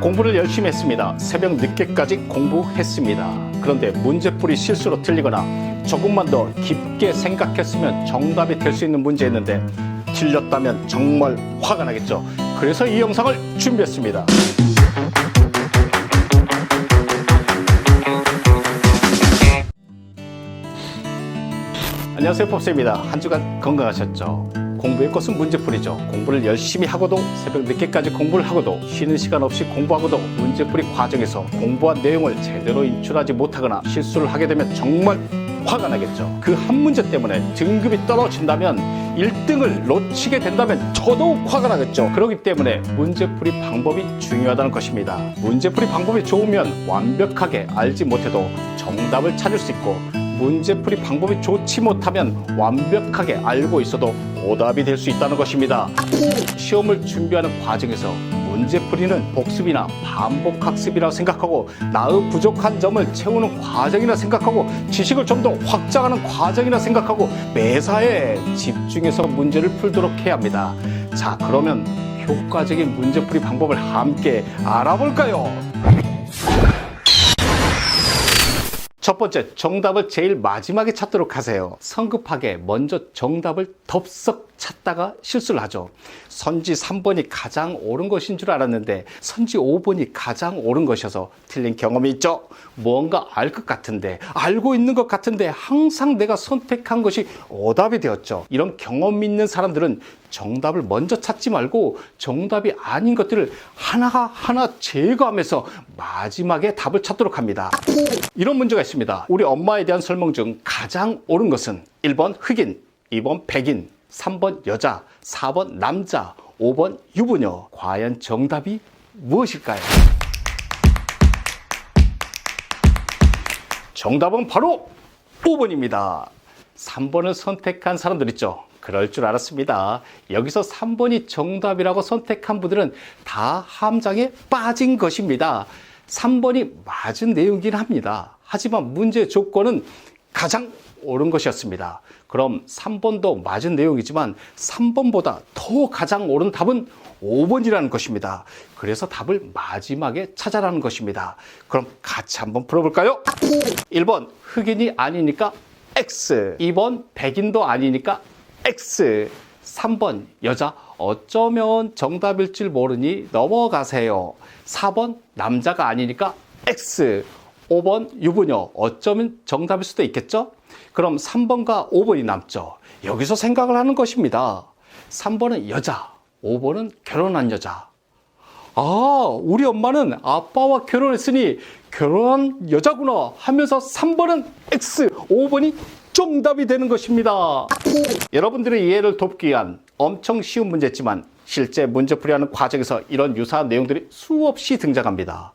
공부를 열심히 했습니다. 새벽 늦게까지 공부했습니다. 그런데 문제풀이 실수로 틀리거나 조금만 더 깊게 생각했으면 정답이 될 수 있는 문제였는데 틀렸다면 정말 화가 나겠죠. 그래서 이 영상을 준비했습니다. 안녕하세요 pop스입니다. 한 주간 건강하셨죠? 공부의 것은 문제풀이죠. 공부를 열심히 하고도 새벽 늦게까지 공부를 하고도 쉬는 시간 없이 공부하고도 문제풀이 과정에서 공부한 내용을 제대로 인출하지 못하거나 실수를 하게 되면 정말 화가 나겠죠. 그 한 문제 때문에 등급이 떨어진다면 1등을 놓치게 된다면 더더욱 화가 나겠죠. 그렇기 때문에 문제풀이 방법이 중요하다는 것입니다. 문제풀이 방법이 좋으면 완벽하게 알지 못해도 정답을 찾을 수 있고 문제풀이 방법이 좋지 못하면 완벽하게 알고 있어도 오답이 될 수 있다는 것입니다. 시험을 준비하는 과정에서 문제풀이는 복습이나 반복 학습이라 생각하고 나의 부족한 점을 채우는 과정이라 생각하고 지식을 좀 더 확장하는 과정이라 생각하고 매사에 집중해서 문제를 풀도록 해야 합니다. 자, 그러면 효과적인 문제풀이 방법을 함께 알아볼까요? 첫 번째, 정답을 제일 마지막에 찾도록 하세요. 성급하게 먼저 정답을 덥석 찾다가 실수를 하죠. 선지 3번이 가장 옳은 것인 줄 알았는데 선지 5번이 가장 옳은 것이어서 틀린 경험이 있죠. 뭔가 알 것 같은데, 알고 있는 것 같은데 항상 내가 선택한 것이 오답이 되었죠. 이런 경험 있는 사람들은 정답을 먼저 찾지 말고 정답이 아닌 것들을 하나하나 제거하면서 마지막에 답을 찾도록 합니다. 이런 문제가 있습니다. 우리 엄마에 대한 설명 중 가장 옳은 것은 1번 흑인, 2번 백인, 3번 여자, 4번 남자, 5번 유부녀. 과연 정답이 무엇일까요? 정답은 바로 5번입니다. 3번을 선택한 사람들 있죠. 그럴 줄 알았습니다. 여기서 3번이 정답이라고 선택한 분들은 다 함정에 빠진 것입니다. 3번이 맞은 내용이긴 합니다. 하지만 문제 조건은 가장 옳은 것이었습니다. 그럼 3번도 맞은 내용이지만 3번보다 더 가장 옳은 답은 5번이라는 것입니다. 그래서 답을 마지막에 찾아라는 것입니다. 그럼 같이 한번 풀어볼까요? 1번 흑인이 아니니까 X 2번 백인도 아니니까 X 3번 여자 어쩌면 정답일 줄 모르니 넘어가세요 4번 남자가 아니니까 X 5번 유부녀 어쩌면 정답일 수도 있겠죠? 그럼 3번과 5번이 남죠. 여기서 생각을 하는 것입니다. 3번은 여자, 5번은 결혼한 여자. 아, 우리 엄마는 아빠와 결혼했으니 결혼한 여자구나 하면서 3번은 X, 5번이 정답이 되는 것입니다. 여러분들의 이해를 돕기 위한 엄청 쉬운 문제지만 실제 문제풀이하는 과정에서 이런 유사한 내용들이 수없이 등장합니다.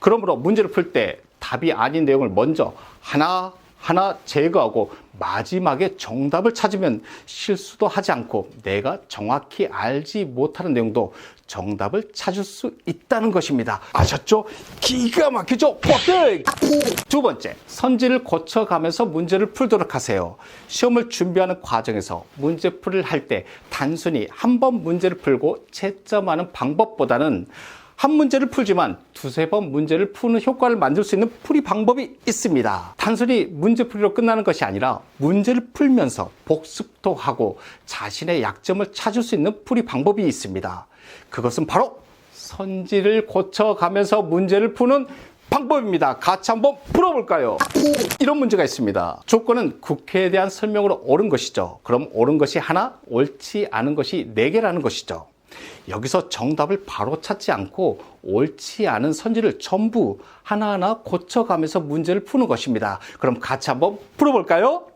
그러므로 문제를 풀 때 답이 아닌 내용을 먼저 하나 하나 제거하고 마지막에 정답을 찾으면 실수도 하지 않고 내가 정확히 알지 못하는 내용도 정답을 찾을 수 있다는 것입니다. 아셨죠? 기가 막히죠? 뻑득! 두 번째, 선지를 고쳐가면서 문제를 풀도록 하세요. 시험을 준비하는 과정에서 문제풀이를 할 때 단순히 한 번 문제를 풀고 채점하는 방법보다는 한 문제를 풀지만 두세 번 문제를 푸는 효과를 만들 수 있는 풀이 방법이 있습니다. 단순히 문제풀이로 끝나는 것이 아니라 문제를 풀면서 복습도 하고 자신의 약점을 찾을 수 있는 풀이 방법이 있습니다. 그것은 바로 선지를 고쳐가면서 문제를 푸는 방법입니다. 같이 한번 풀어볼까요? 이런 문제가 있습니다. 조건은 국회에 대한 설명으로 옳은 것이죠. 그럼 옳은 것이 하나, 옳지 않은 것이 네 개라는 것이죠. 여기서 정답을 바로 찾지 않고 옳지 않은 선지를 전부 하나하나 고쳐가면서 문제를 푸는 것입니다. 그럼 같이 한번 풀어볼까요?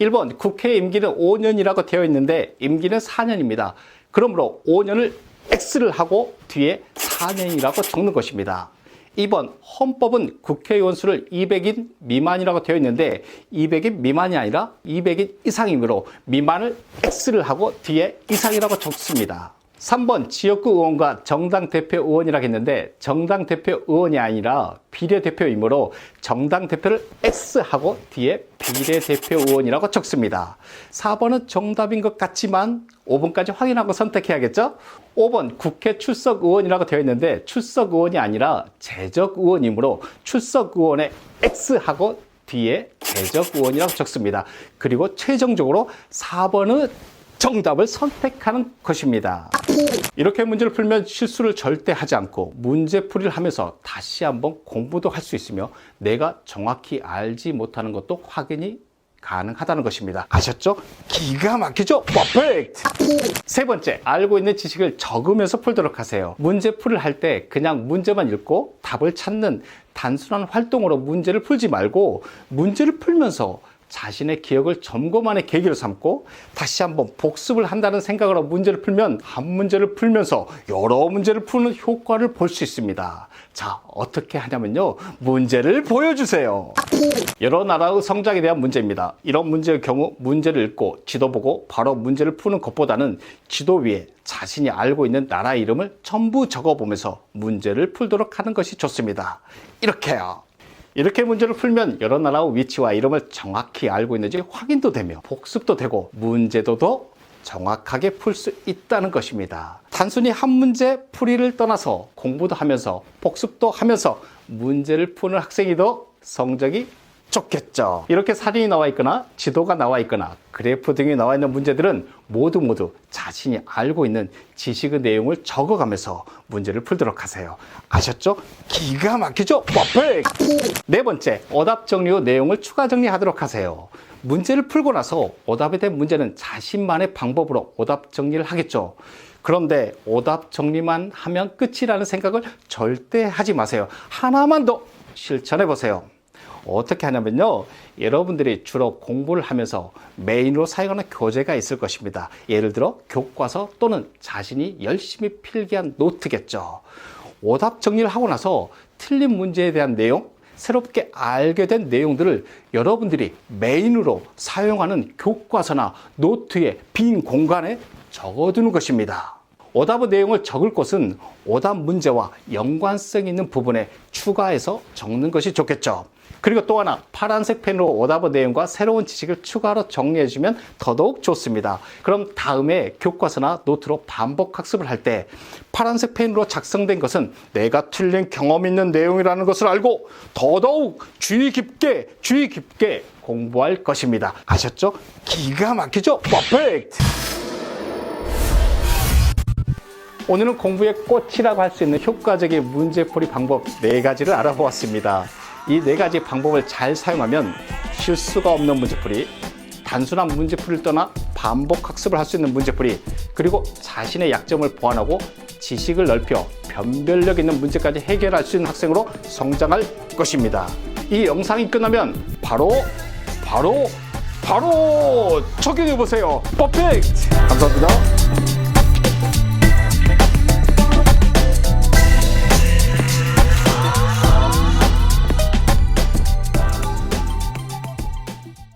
1번 국회 임기는 5년이라고 되어 있는데 임기는 4년입니다. 그러므로 5년을 X를 하고 뒤에 4년이라고 적는 것입니다. 2번 헌법은 국회의원 수를 200인 미만이라고 되어 있는데 200인 미만이 아니라 200인 이상이므로 미만을 X를 하고 뒤에 이상이라고 적습니다. 3번 지역구 의원과 정당 대표 의원이라고 했는데 정당 대표 의원이 아니라 비례대표이므로 정당 대표를 X하고 뒤에 비례대표 의원이라고 적습니다. 4번은 정답인 것 같지만 5번까지 확인하고 선택해야겠죠? 5번 국회 출석 의원이라고 되어 있는데 출석 의원이 아니라 재적 의원이므로 출석 의원의 X하고 뒤에 재적 의원이라고 적습니다. 그리고 최종적으로 4번은 정답을 선택하는 것입니다. 이렇게 문제를 풀면 실수를 절대 하지 않고 문제풀이를 하면서 다시 한번 공부도 할 수 있으며 내가 정확히 알지 못하는 것도 확인이 가능하다는 것입니다. 아셨죠? 기가 막히죠? 퍼펙트! 세 번째, 알고 있는 지식을 적으면서 풀도록 하세요. 문제풀이를 할때 그냥 문제만 읽고 답을 찾는 단순한 활동으로 문제를 풀지 말고 문제를 풀면서 자신의 기억을 점검하는 계기로 삼고 다시 한번 복습을 한다는 생각으로 문제를 풀면 한 문제를 풀면서 여러 문제를 푸는 효과를 볼 수 있습니다. 자, 어떻게 하냐면요. 문제를 보여주세요. 여러 나라의 성장에 대한 문제입니다. 이런 문제의 경우 문제를 읽고 지도 보고 바로 문제를 푸는 것보다는 지도 위에 자신이 알고 있는 나라 이름을 전부 적어보면서 문제를 풀도록 하는 것이 좋습니다. 이렇게요. 이렇게 문제를 풀면 여러 나라의 위치와 이름을 정확히 알고 있는지 확인도 되며 복습도 되고 문제도 더 정확하게 풀 수 있다는 것입니다. 단순히 한 문제 풀이를 떠나서 공부도 하면서 복습도 하면서 문제를 푸는 학생이 더 성적이 좋겠죠. 이렇게 사진이 나와 있거나 지도가 나와 있거나 그래프 등이 나와 있는 문제들은 모두 모두 자신이 알고 있는 지식의 내용을 적어가면서 문제를 풀도록 하세요. 아셨죠? 기가 막히죠? 퍼펙트! 네 번째, 오답 정리 후 내용을 추가 정리하도록 하세요. 문제를 풀고 나서 오답에 대한 문제는 자신만의 방법으로 오답 정리를 하겠죠. 그런데 오답 정리만 하면 끝이라는 생각을 절대 하지 마세요. 하나만 더 실천해 보세요. 어떻게 하냐면요. 여러분들이 주로 공부를 하면서 메인으로 사용하는 교재가 있을 것입니다. 예를 들어 교과서 또는 자신이 열심히 필기한 노트겠죠. 오답 정리를 하고 나서 틀린 문제에 대한 내용, 새롭게 알게 된 내용들을 여러분들이 메인으로 사용하는 교과서나 노트의 빈 공간에 적어두는 것입니다. 오답의 내용을 적을 곳은 오답 문제와 연관성 있는 부분에 추가해서 적는 것이 좋겠죠. 그리고 또 하나 파란색 펜으로 오답의 내용과 새로운 지식을 추가로 정리해주면 더더욱 좋습니다. 그럼 다음에 교과서나 노트로 반복 학습을 할 때 파란색 펜으로 작성된 것은 내가 틀린 경험 있는 내용이라는 것을 알고 더더욱 주의 깊게 주의 깊게 공부할 것입니다. 아셨죠? 기가 막히죠? 퍼펙트! 오늘은 공부의 꽃이라고 할 수 있는 효과적인 문제풀이 방법 네 가지를 알아보았습니다. 이 네 가지 방법을 잘 사용하면 실수가 없는 문제풀이, 단순한 문제풀이를 떠나 반복 학습을 할 수 있는 문제풀이, 그리고 자신의 약점을 보완하고 지식을 넓혀 변별력 있는 문제까지 해결할 수 있는 학생으로 성장할 것입니다. 이 영상이 끝나면 바로 바로 바로 적용해 보세요. 퍼펙트! 감사합니다.